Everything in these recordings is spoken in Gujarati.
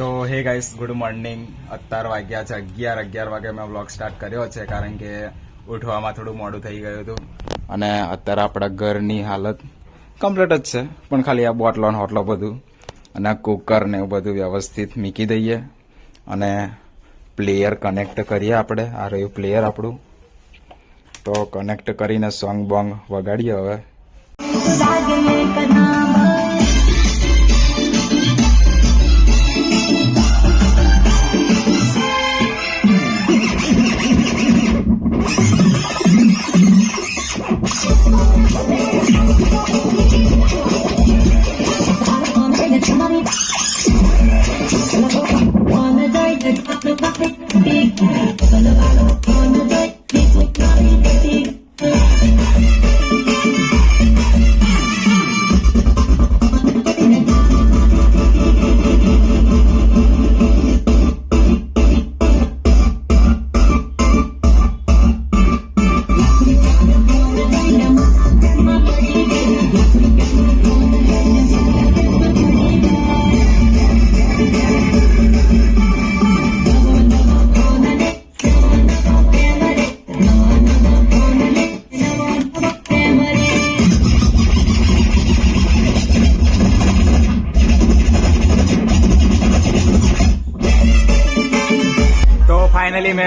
તો હે ગાઈસ ગુડ મોર્નિંગ અત્યાર વાગ્યા છે, અગિયાર અગિયાર વાગે મેં બ્લોગ સ્ટાર્ટ કર્યો છે, કારણ કે ઉઠવામાં થોડું મોડું થઈ ગયું હતું. અને અત્યારે આપણા ઘરની હાલત કમ્પ્લીટ જ છે, પણ ખાલી આ બોટલો ને હોટલો બધું અને કુકર ને એવું બધું વ્યવસ્થિત મૂકી દઈએ અને પ્લેયર કનેક્ટ કરીએ આપણે, આ રહ્યું પ્લેયર આપણું. તો કનેક્ટ કરીને સોંગ બોંગ વગાડીએ હવે.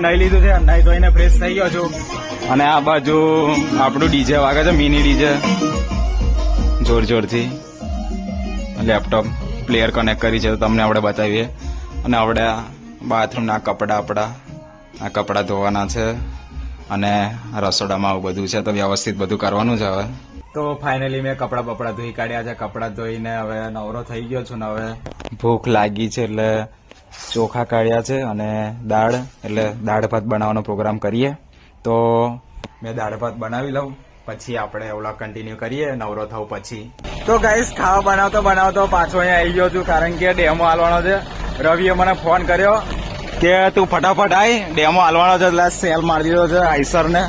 નહીં લીધું છે નહીં ધોઈને ફ્રેશ થઈ ગયો છું. અને આ બાજુ આપણું ડીજે વાગે છે, મિની ડીજે. જોર જોરથી. લેપટોપ પ્લેયર કનેક્ટ કરી છે, તો તમને આપણે બતાવીએ. અને આપણે બાથરૂમના કપડાં આપણા, આ કપડાં ધોવાના છે. અને રસોડામાં આવું બધું છે, તો વ્યવસ્થિત બધું કરવાનું છે હવે. તો ફાઇનલી મેં કપડાં બપડા ધોઈ કાઢ્યા છે, કપડાં ધોઈને હવે નવરો થઈ ગયો છું ને હવે. ભૂખ લાગી છે એટલે ચોખા કાઢ્યા છે અને દાળ એટલે દાળ ભાત બનાવવાનો પ્રોગ્રામ કરીએ. તો મેં દાળ ભાત બનાવી લઉં પછી આપણે ઓલા કન્ટિન્યુ કરીએ નવરો થવું પછી. તો ગાઈસ ખાવા બનાવતો બનાવતો પાછો અહીંયા આવી ગયો છું કારણ કે ડેમો હાલવાનો છે. રવિએ મને ફોન કર્યો કે તું ફટાફટ આય ડેમો હાલવાનો છે એટલે સેલ મારી દીધો છે આઈસર ને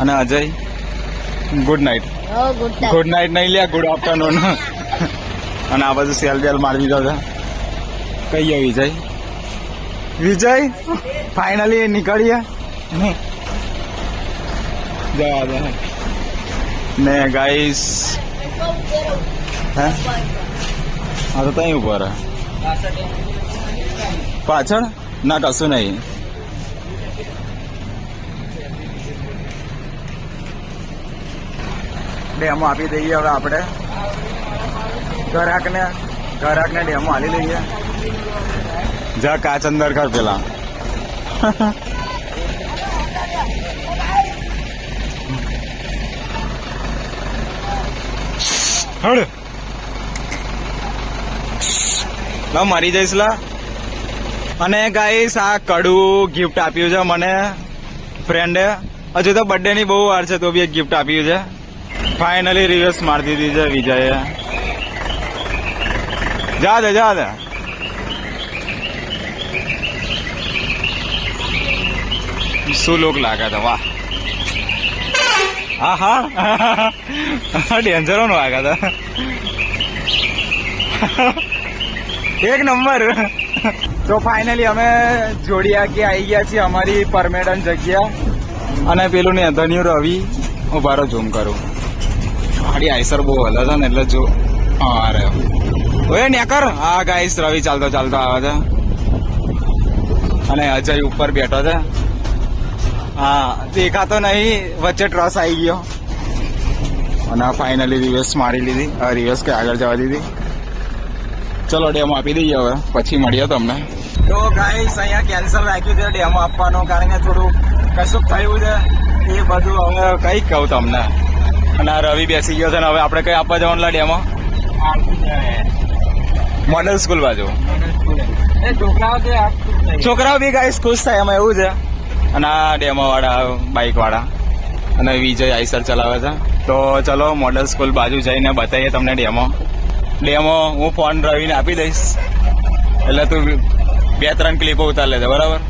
અને Ajay good night good night નહીં લે ગુડ આફ્ટરનૂન અને આ બધું સેલ બેલ મારી દીધો છે. કહીએ વિજય? વિજય? ફાઇનલી નીકળીએ. જવા દે ને ગાઈસ હે? હા તો ત્યાં ઉપર. પાછળ? ના કશું નહીં ડેમો આપી દઈએ હવે આપણે. ગ્રાહકને ઘરાકને ડેમો આલી લઈએ. જા કાચ અંદર કર પેલા. લા મરી જઈશ લા. અને ગાઈસ આ કડું ગિફ્ટ આપ્યું છે મને ફ્રેન્ડે હજુ તો બર્થડે ની બહુ વાર છે તો બી એક ગિફ્ટ આપ્યું છે. ફાઇનલી રિવર્સ મારી દીધી છે વિજયે. જા દે જા દે. શું લોક લાગે તો વાહ. હા હા ડેન્જરો નો લાગે તો એક નંબર. તો ફાઇનલી અમે જોડિયા કે આવી ગયા છીએ અમારી પરમેડન જગ્યા. અને પેલું ને ધન્યુ રવિ. હું ભારો ઝૂમ કરું. ગાડી આઈસર બહુ હલે છે ને, એટલે જો. હા, રે. ઓય નેકર હા ગાઈસ રવિ ચાલતો ચાલતો આવે છે. અને અજય ઉપર બેઠો છે. હા દેખાતો નહીં વચ્ચે ટ્રસ આવી ગયો. અને ફાઇનલી રિવર્સ મારી લીધી. રિવર્સ કે આગળ જવા દીધી. ચલો ડેમો આપી દઈએ હવે. પછી મળીએ તમને. તો ગાઈસ અહીંયા કેન્સલ રાખ્યું છે. ડેમો આપવાનો કારણ કે થોડું કશું થયું છે. એ બધું હવે કઈ કહું તમને. અને આ રવિ બેસી ગયો છે ને હવે આપણે કઈ આપવા જવાનું લા ડેમો મોડલ સ્કૂલ બાજુ છોકરાઓ બી ગાઈસ ખુશ થાય એમાં એવું છે. અને આ ડેમો વાળા બાઇક વાળા અને વિજય આઈસર ચલાવે છે. તો ચલો મોડલ સ્કૂલ બાજુ જઈને બતાવીએ તમને ડેમો. ડેમો હું ફોન રવિને આપી દઈશ. એટલે તું બે ત્રણ ક્લિપો ઉતાર લેજે બરાબર?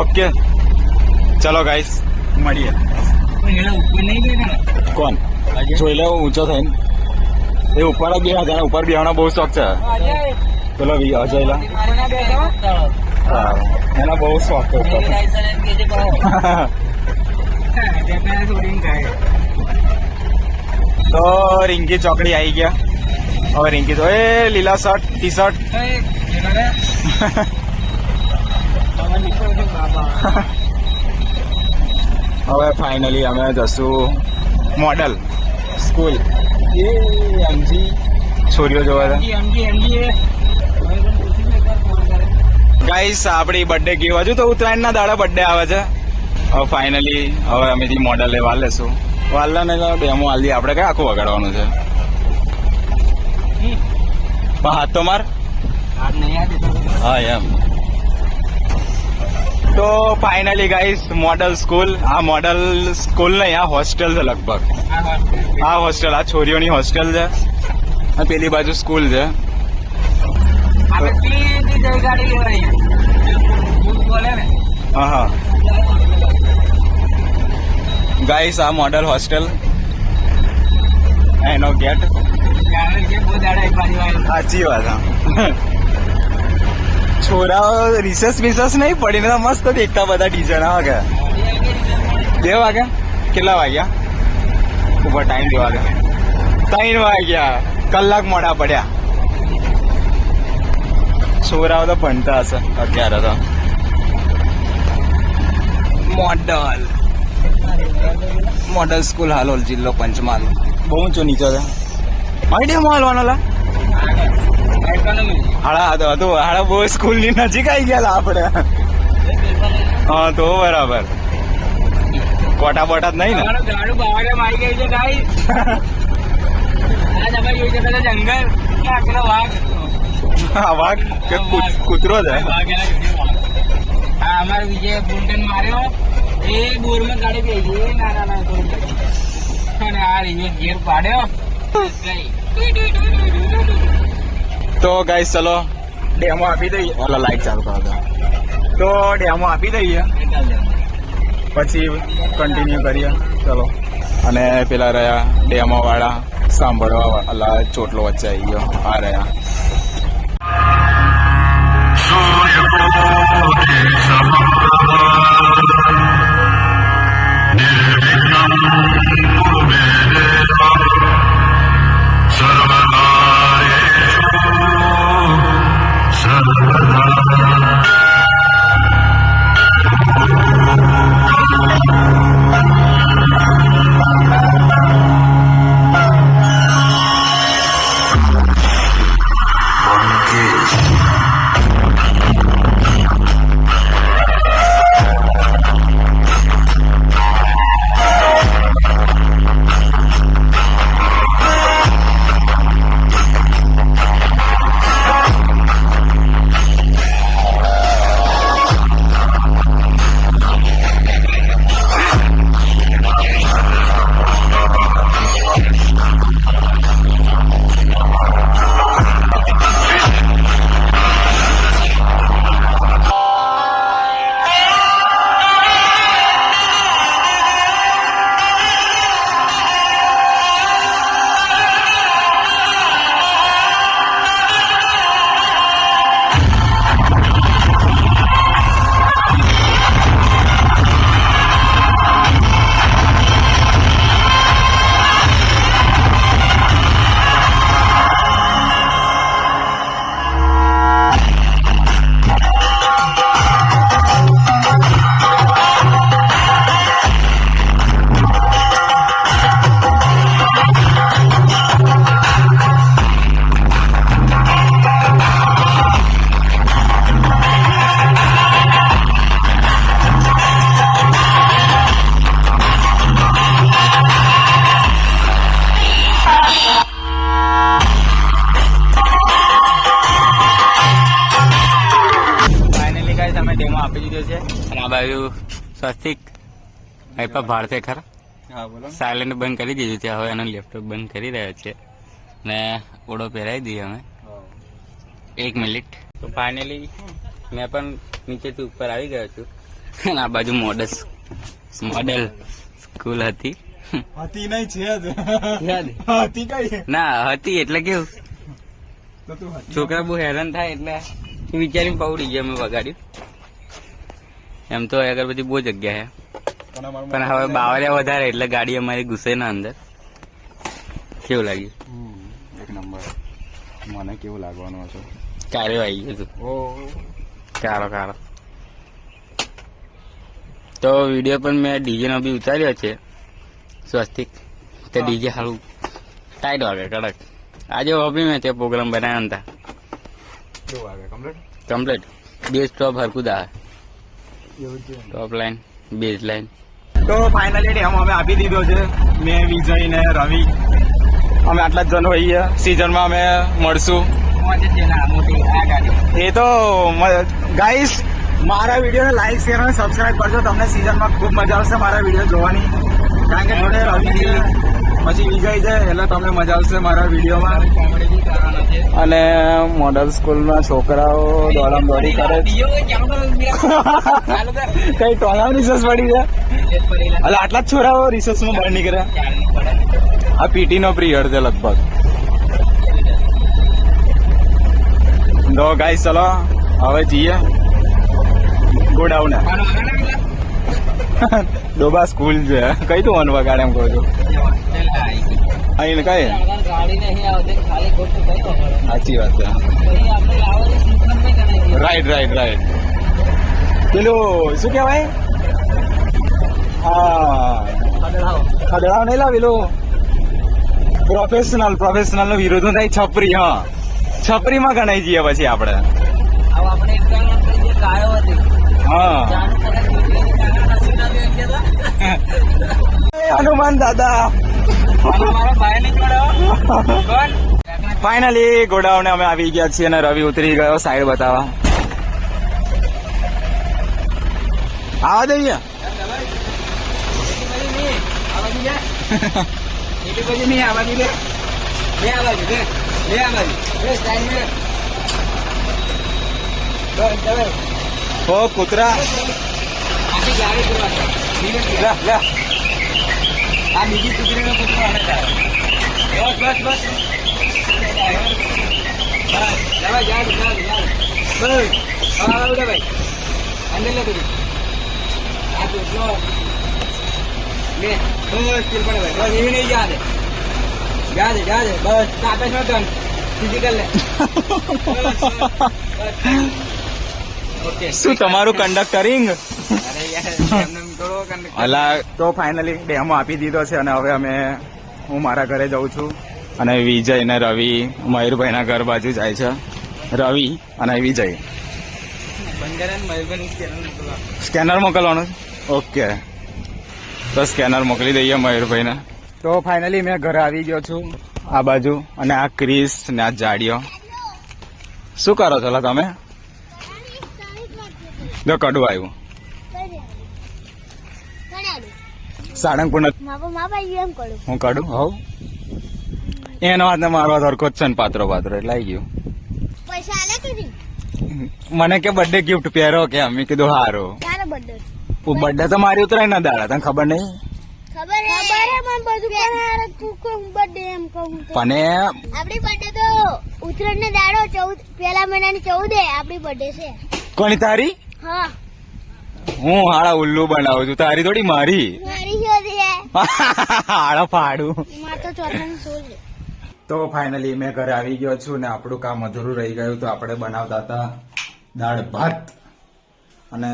ઓકે. ચલો ગાઈસ મળીએ. કોણ? જોઈ લે ઊંચો થઈને. એ ઉપર બે હજાર ઉપર બેવાનો બહુ શોખ છે. પેલો અજયલા હા એનો બહુ શોખ હતો તો રિંકી ચોકડી આવી ગયા હવે રિંકી તો એ લીલા શર્ટ ટી શર્ટ હવે ફાઇનલી અમે જશું મોડલ સ્કૂલ એ એમજી છોરીઓ જોવા ગાઈસ આપણી બર્થડે ગઈ હજુ તો ઉત્તરાયણના દાડા બર્થડે આવે છે. હવે ફાઇનલી હવે અમે જે મોડલ વાલ લેશું વાલના ને ડેમો હાલી આપણે કઈ આખું વગાડવાનું છે? હાથ તો માર. હા એમ. તો ફાઇનલી ગાઈસ મોડલ સ્કૂલ આ મોડલ સ્કૂલ નહીં આ હોસ્ટેલ છે લગભગ. આ હોસ્ટેલ આ છોરીઓની હોસ્ટેલ છે. પેલી બાજુ સ્કૂલ છે. હા હા. ગાઈસ આ મોડલ હોસ્ટેલ એનો ગેટ સાચી વાત, હા. છોરાઓ રિસર્ચ બિસર્ચ નહીં પડીને તો મસ્ત દેખતા બધા ટીચર આ વાગ્યા બે વાગ્યા કેટલા વાગ્યા? ઉપર ટાઈમ વાગ્યા. ત્રણ વાગ્યા. કલાક મોડા પડ્યા. છોરાઓ તો ભણતા હશે અત્યારે તો મોડલ મોડલ સ્કૂલ હાલોલ જિલ્લો પંચમહાલ બહુ ઊંચો નીચો છે મારી ડેમો હાલવાનો લા હાડા તો હતું હાડા બહુ સ્કૂલની નજીક આવી ગયા આપણે હા તો બરાબર કોટા બોટા જ નહીં ને જંગલ વાઘ હા વાઘ કે કૂતરો છે? હા અમારે વિજય બુલટન માર્યો. એ બોરમાં ગાડી ગઈ. ગઈ ના ના ના અને આ રીવે ગેર પાડ્યો. તો ગાઈસ ચલો ડેમો આપી દઈએ. ઓલો લાઈટ ચાલુ કરો તો. તો ડેમો આપી દઈએ. પછી કન્ટિન્યુ કરીએ. ચલો. અને પેલા રહ્યા ડેમો વાળા સાંભળવા ચોટલો વચ્ચે આવી ગયો. આ રહ્યા. ફાઇનલી બાજુ સ્વસ્તિક. પર ભારતે ખરા? સાયલેન્ટ બંધ કરી દીધું છે હવે એનો લેપટોપ બંધ કરી રહ્યા છે. ને ઓળો પહેરાવી દઈએ અમે. એક મિનિટ. તો ફાઇનલી મેં પણ નીચેથી ઉપર આવી ગયો છું. અને આ બાજુ મોડલ મોડલ સ્કૂલ હતી. હતી નહીં છે હતી કઈ? ના હતી એટલે કેવું? છોકરા બહુ હેરાન થાય એટલે વિચારીને પવડી ગયા મેં વગાડ્યું. એમ તો અગરબત્તી બહુ જગ્યા છે પણ હવે બાવળિયા વધારે એટલે ગાડી અમારી ઘૂસે ના અંદર. કેવું લાગ્યું? એક નંબર. મને કેવું લાગવાનું હતું કાર્યો આવી ગયું હતું કારો કારો તો વીડિયો પણ મેં ડીજે નો બી ઉતાર્યો છે. સ્વસ્તિક. તે ડીજે સારું ટાઈટ વાગે કડક. આજે હોબી મેં તે પ્રોગ્રામ બનાવ્યા હતા. કમ્પ્લીટ કમ્પ્લીટ બે સ્ટોપ હરકું દા ટોપ લાઈન બેઝ લાઈન તો ફાઇનલી ડેમ અમે આપી દીધો છે. મેં, વિજય ને રવિ. અમે આટલા જ જણ હોઈએ. સિઝનમાં અમે મળશું. એ તો ગાઈસ મારા વિડીયોને લાઈક શેર અને સબસ્ક્રાઈબ કરજો. તમને સિઝનમાં ખૂબ મજા આવશે મારા વીડિયો જોવાની. કારણ કે થોડે રવિ પછી વિજય છે, એટલે તમને મજા આવશે મારા વિડીયોમાં. અને મોડલ સ્કૂલના છોકરાઓ દોડમ દોડી કરે. કઈ ટોલા રિસર્ચ પડી છે? એટલે આટલા જ છોરાઓ રિસર્ચમાં બહાર નીકળ્યા. આ પીટી નો પિરિયડ છે લગભગ. તો ગાઈસ ચલો, હવે જઈએ. ગોડાઉન ડોબા સ્કૂલ છે. કઈ તું વન વગાડ એમ કહું છું? અહીં કઈ? સાચી વાત છે. રાઈટ રાઈટ રાઈટ પેલું શું કહેવાય? હા. ખદડાવ નહીં લાવેલું પ્રોફેશનલ પ્રોફેશનલ નો વિરોધ થાય છપરી હા. છપરીમાં ગણાઈ જઈએ પછી આપણે. હા. હનુમાન દાદા. ફાઇનલી ગોડાઉને અમે આવી ગયા છીએ અને રવિ ઉતરી ગયો સાઈડ બતાવવા. આવા દઈએ ઓ કૂતરા. આ બીજી કુતરીનો કૂતરો બસ બસ બસ જા જા જા બસ હા ભાઈ અંદર લે તું આ તું લે બસ ભાઈ બસ એવી નહીં જા દે જા દે જા દે બસ કાપે છો તન ફિઝિકલ લે બસ ઓકે શું તમારું કંડક્ટરિંગ અરે યાર અલા તો ફાઇનલી ડેમો આપી દીધો છે અને હવે અમે હું મારા ઘરે જઉં છું. અને વિજય ને રવિ મયુરભાઈના ઘર બાજુ જાય છે. રવિ અને વિજય. સ્કેનર મોકલવાનું. ઓકે તો સ્કેનર મોકલી દઈએ મયુરભાઈને. તો ફાઇનલી મેં ઘરે આવી ગયો છું આ બાજુ. અને આ ક્રિસ ને આ જાડીઓ. શું કરો છો તમે? જો કડવા આવ્યું સાળંગપુર હું કાઢું? હવ. એનો હાથને મારવા ધરકો જ છે ને પાત્રો પાત્રો એટલે આવી ગયું. મને કે બર્થડે ગિફ્ટ પહેરો કે અમે કીધું હારું. બર્થડે બર્થડે તો મારી ઉતરાય ના દાડા તને ખબર નહીં? ખબર હે? ખબર હે મને બધું પણ હારે તું કહું બર્થડે એમ કહું તો પણ આપણી બર્થડે તો ઉત્તરાયણ ચૌદ પહેલા મહિનાની ચૌદે આપણી બર્થડે કોની તારી? હા. હું હાડા ઉલ્લુ બનાવું છું. તારી થોડી મારી. મારી હાડા ફાડું. તો ચોથાની તો ફાઇનલી મેં ઘરે આવી ગયો છું ને આપણું કામ અધૂરું રહી ગયું તો આપણે બનાવતા હતા દાળ ભાત. અને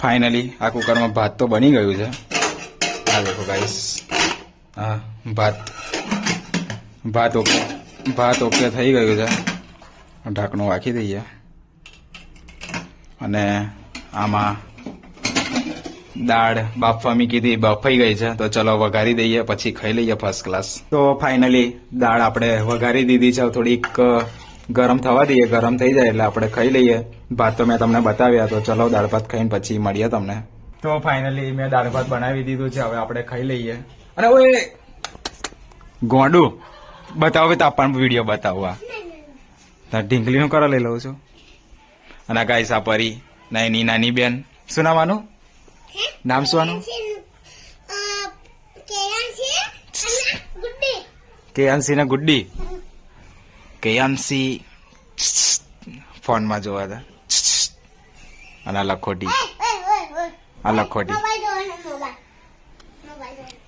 ફાઇનલી આ કુકરમાં ભાત તો બની ગયું છે. આ દેખો ગાઈસ હા ભાત. ભાત ઓકે ભાત ઓકે થઈ ગયું છે. ઢાંકણું રાખી દઈએ. અને આમાં દાળ બાફવા મી કીધી બફાઈ ગઈ છે. તો ચલો વઘારી દઈએ, પછી ખાઈ લઈએ ફર્સ્ટ ક્લાસ તો ફાઇનલી દાળ આપણે વઘારી દીધી છે. થોડીક ગરમ થવા દઈએ. ગરમ થઈ જાય એટલે આપણે ખાઈ લઈએ. ભાત તો મેં તમને બતાવ્યા, તો ચલો દાળ ભાત ખાઈને પછી મળીએ તમને. તો ફાઇનલી મેં દાળ ભાત બનાવી દીધું છે. હવે આપણે ખાઈ લઈએ. અને ઓય, ગોંડું, બતાવો તો પણ વીડિયો બતાવવા ઢીંગલીનું કરો લઈ લઉં છું. અને ગાઈસ આ પરી ના એની નાની બેન. શું નામ નામ શું આનું? કેએનસી ને ગુડ્ડી. કેએમસી ફોનમાં જોવા હતા અને આ લખોટી. આ લખોટી.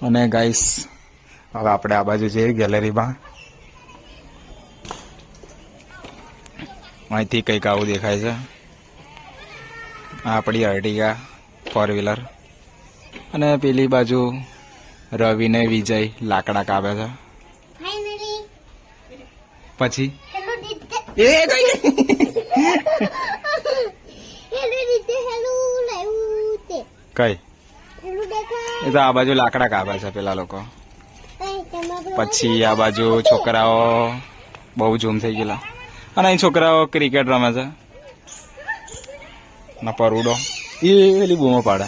અને ગાઈસ, હવે આપણે આ બાજુ જઈએ ગેલેરીમાં. અહીંથી કંઈક આવું દેખાય છે. આપણી અર્ટિગા ફોર વ્હીલર અને પેલી બાજુ રવિ ને વિજય લાકડા કાપે છે. પછી? એ કઈ એ તો આ બાજુ લાકડા કાપે છે પેલા લોકો. પછી આ બાજુ છોકરાઓ બહુ ઝૂમ થઈ ગયેલા. અને અહીં છોકરાઓ ક્રિકેટ રમે છે. ના પરુડો. એ પેલી બૂમો પાડે.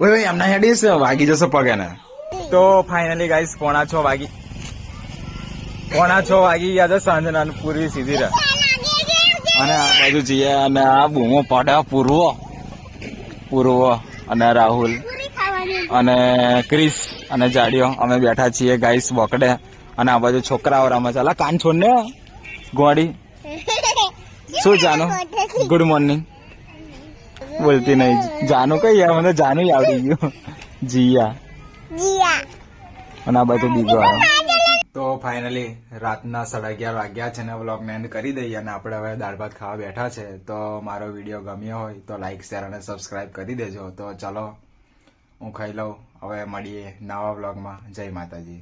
ઓય ઓય એમના હેડીસ વાગી જશે પગે ને તો ફાઇનલી ગાઈસ પોણા છ વાગી પોણા છ વાગી ગયા છે સાંજના પૂરી સીધી રહે. અને આ બાજુ જઈએ અને આ બૂમો પાડે પૂર્વ. પૂર્વ અને રાહુલ. અને ક્રિસ. અને જાડિયો અમે બેઠા છીએ ગાઈસ બોકડે અને આ બાજુ છોકરાઓ રમે છે. અલા કાન છોડ ને ગોડી? શું જાનું? ગુડ મોર્નિંગ બોલતી નહીં. જાનું કઈ યાર? મને જાનું ય આવડી ગયું. જીયા. જીયા. અને આ બાજુ બીજો આવ્યો તો ફાઇનલી રાતના સાડા અગિયાર વાગ્યા છે ને વ્લોગને એન્ડ કરી દઈએ અને આપણે હવે દાળ ભાત ખાવા બેઠા છે. તો મારો વીડિયો ગમ્યો હોય તો લાઇક શેર અને સબસ્ક્રાઇબ કરી દેજો. તો ચલો હું ખાઈ લઉં. હવે મળીએ નવા વ્લોગમાં જય માતાજી.